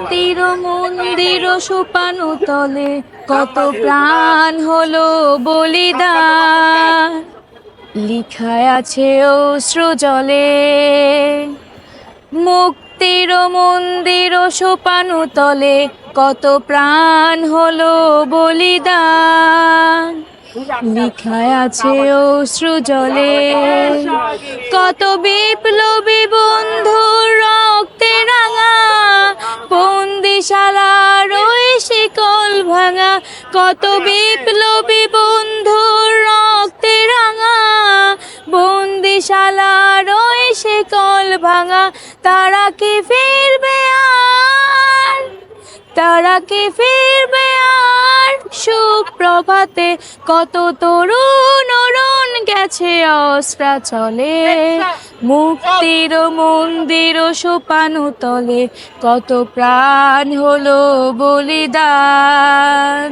মুক্তির মন্দির সোপানো তলে কত প্রাণ হলো বলিদান। লিখায় আছে অশ্রু জলে। মুক্তির মন্দির সোপানো তলে কত প্রাণ হলো বলিদান। লিখায় আছে অশ্রু জলে। কত বিপ্লবী বন্দিশালার ওই শিকল ভাঙা, কত বিপ্লবী বন্ধুর রক্তে রাঙা। বন্দিশালার ওই শিকল ভাঙা, তারা কি ফিরবে আর? তারা কি ফিরবে আর? সুপ্রভাতে কত তরুণ গেছে অস্ত্রা চলে মুক্তির মন্দির সোপানু তলে কত প্রাণ হলো বলিদান।